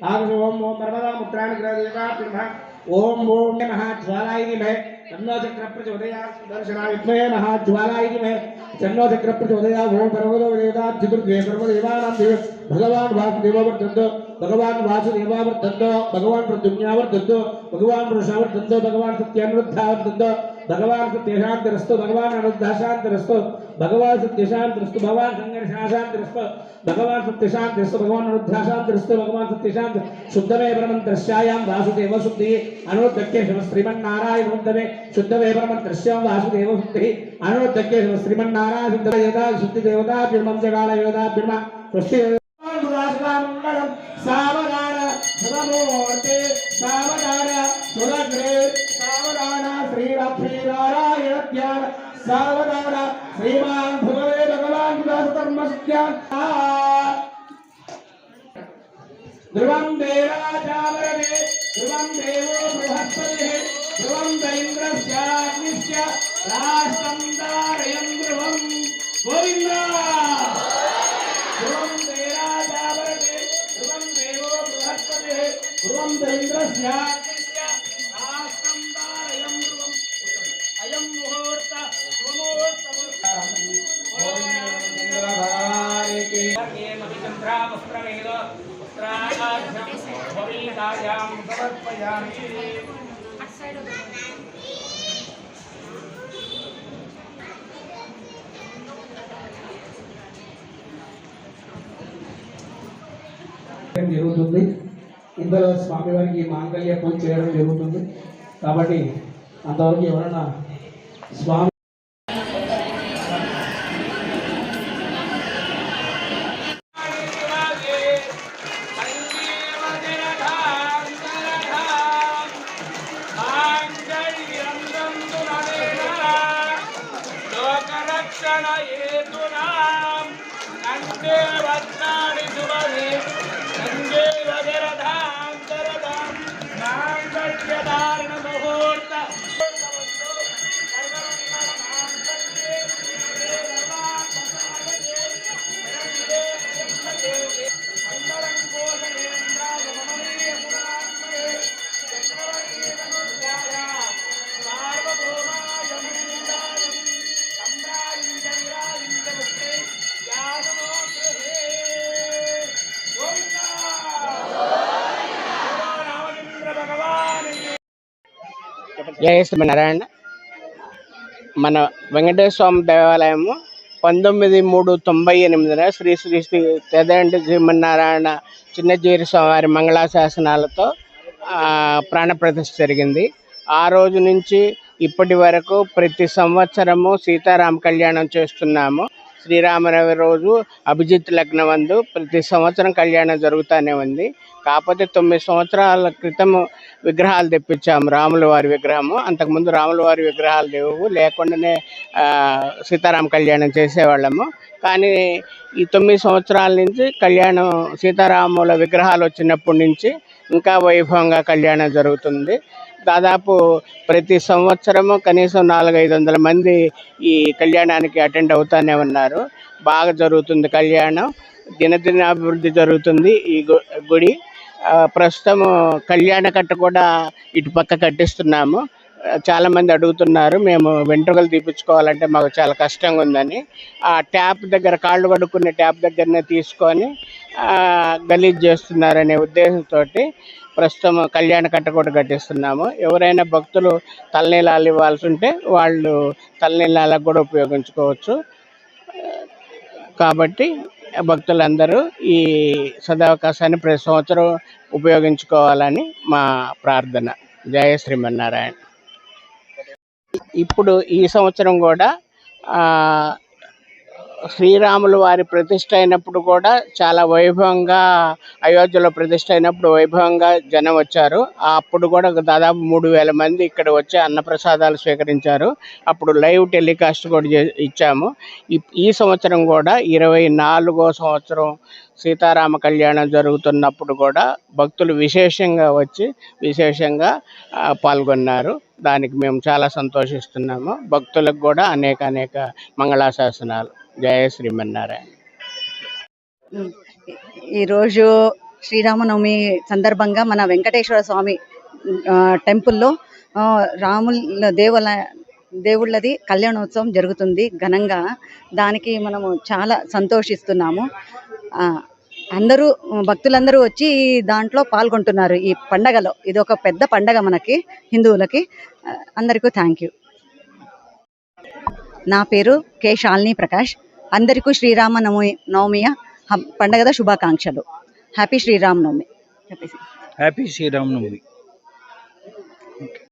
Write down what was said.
ఓం ఓం నర్మదా ముద్రాణి గ్రహ ఓం ఓం నమః జ్వాలాయ విమహే తన్నో చక్ర ప్రచోదయాత్ దర్శనా విద్మహే నమః జ్వాలాయ విమహే చక్ర ప్రచోదయాత్ ఓం పరమదో దేవతాత్ చతుర్దే సర్వదేవానాం దేవ భగవాన్ వాసుదేవవర్ధంతో భగవాన్ వాసుదేవావర్ధంతో భగవాన్ ప్రద్యుమ్నావర్ధంతో భగవాన్ వృషావర్ధంతో భగవాన్ భగవాన్ అనుద్ధాశాంతిరస్తు భగవాన్ సత్యశాంతిరస్తు భగవాన్ సంఘర్షాశాంతిరస్తు భగవాన్ సత్యశాంతిరస్తు భగవాన్ అనుద్ధాశాంతిరస్తు భగవాన్ సత్యశాంతి శుద్ధమే పరమంత్రస్యాయాం వాసుదేవ శుద్ధి అనుద్దక్కే శివ శ్రీమన్నారాయణ శుద్ధమే శుద్ధమే పరమంత్రస్యాం వాసుదేవ శుద్ధి అనుద్దక్కే శివ శ్రీమన్నారాయణ శుద్ధ యోధా శుద్ధి దేవతా బిర్మం జగాల యోధా బిర్మ స్వస్తి మంగళం సావధాన శుభమూర్తి సావధాన సురగ్రే సావధాన सावधान श्रीरक्षीनारायणत्यान सावधान श्रीमान भगवे भगवान दासधर्मस्त्यान ध्रुवं देवाचावरणे, ध्रुवं देवो बृहस्पतिः, ध्रुवं दैन्द्रस्याग्निस्य राष्ट्रं धारयन् ध्रुवं गोविन्द। ध्रुवं देवाचावरणे, ध्रुवं देवो बृहस्पतिः, ध्रुवं दैन्द्रस्याग्निस्य సమర్పయామి చేయడం జరుగుతుంది. ఇందులో స్వామివారికి మాంగళ్య పూజ చేయడం జరుగుతుంది. కాబట్టి అంతవరకు ఎవరైనా స్వామి లోకరక్షణ హేతునాం కంటే వస్త్రాణి శుభే జయ నారాయణ. మన వెంకటేశ్వర స్వామి దేవాలయము పంతొమ్మిది మూడు తొంభై ఎనిమిదిన శ్రీ శ్రీ శ్రీ తెదండి శ్రీమన్నారాయణ చిన్నజీరి స్వామివారి మంగళాశాసనాలతో ప్రాణప్రతిష్ఠ జరిగింది. ఆ రోజు నుంచి ఇప్పటి వరకు ప్రతి సంవత్సరము సీతారామ కళ్యాణం చేస్తున్నాము. శ్రీరామనవమి రోజు అభిజిత్ లగ్నమందు ప్రతి సంవత్సరం కళ్యాణం జరుగుతూనే ఉంది. కాకపోతే తొమ్మిది సంవత్సరాల క్రితం విగ్రహాలు తెప్పించాము రాముల వారి విగ్రహము. అంతకుముందు రాముల వారి విగ్రహాలు లేవు. లేకుండానే సీతారామ కళ్యాణం చేసేవాళ్ళము. కానీ ఈ తొమ్మిది సంవత్సరాల నుంచి కళ్యాణం సీతారాముల విగ్రహాలు వచ్చినప్పటి నుంచి ఇంకా వైభవంగా కళ్యాణం జరుగుతుంది. దాదాపు ప్రతి సంవత్సరము కనీసం నాలుగైదు వందల మంది ఈ కళ్యాణానికి అటెండ్ అవుతానే ఉన్నారు. బాగా జరుగుతుంది కళ్యాణం. దినదినాభివృద్ధి జరుగుతుంది ఈ గుడి. ప్రస్తుతము కళ్యాణ కట్ట కూడా ఇటు పక్క కట్టిస్తున్నాము. చాలామంది అడుగుతున్నారు మేము వెంట్రుకలు తీపించుకోవాలంటే మాకు చాలా కష్టంగా ఉందని ఆ ట్యాప్ దగ్గర కాళ్ళు కడుక్కునే ట్యాప్ దగ్గరనే తీసుకొని గలీజ్ చేస్తున్నారనే ఉద్దేశంతో ప్రస్తుతం కళ్యాణ కట్ట కూడా కట్టిస్తున్నాము. ఎవరైనా భక్తులు తలనీలాలు ఇవ్వాల్సి ఉంటే వాళ్ళు తలనీలాలకు కూడా ఉపయోగించుకోవచ్చు. కాబట్టి భక్తులందరూ ఈ సదవకాశాన్ని ప్రతి సంవత్సరం ఉపయోగించుకోవాలని మా ప్రార్థన. జయ శ్రీమన్నారాయణ. ఇప్పుడు ఈ సంవత్సరం కూడా శ్రీరాములు వారి ప్రతిష్ట అయినప్పుడు కూడా చాలా వైభవంగా అయోధ్యలో ప్రతిష్ట అయినప్పుడు వైభవంగా జనం వచ్చారు. అప్పుడు కూడా దాదాపు మూడు వేల మంది ఇక్కడ వచ్చి అన్నప్రసాదాలు స్వీకరించారు. అప్పుడు లైవ్ టెలికాస్ట్ కూడా చే- ఇచ్చాము. ఈ- సంవత్సరం కూడా ఇరవై నాలుగో సంవత్సరం సీతారామ కళ్యాణం జరుగుతున్నప్పుడు కూడా భక్తులు విశేషంగా వచ్చి విశేషంగా పాల్గొన్నారు. దానికి మేము చాలా సంతోషిస్తున్నాము. భక్తులకు కూడా అనేక అనేక మంగళాశాసనాలు. జయ శ్రీమన్నారాయణ ఈ- ఈరోజు శ్రీరామనవమి సందర్భంగా మన వెంకటేశ్వర స్వామి టెంపుల్లో ఆ, రాముల దేవుల దేవుళ్ళది కళ్యాణోత్సవం జరుగుతుంది ఘనంగా. దానికి మనము చాలా సంతోషిస్తున్నాము. అందరూ భక్తులందరూ వచ్చి దాంట్లో పాల్గొంటున్నారు ఈ పండగలో. ఇది ఒక పెద్ద పండగ మనకి హిందువులకి. అందరికీ థ్యాంక్ యూ నా పేరు కే. శాలిని ప్రకాష్. అందరికీ శ్రీరామ నవమి నవమియ హబ్- శుభాకాంక్షలు. Happy Sriram Navami. Happy happy Sriramanavami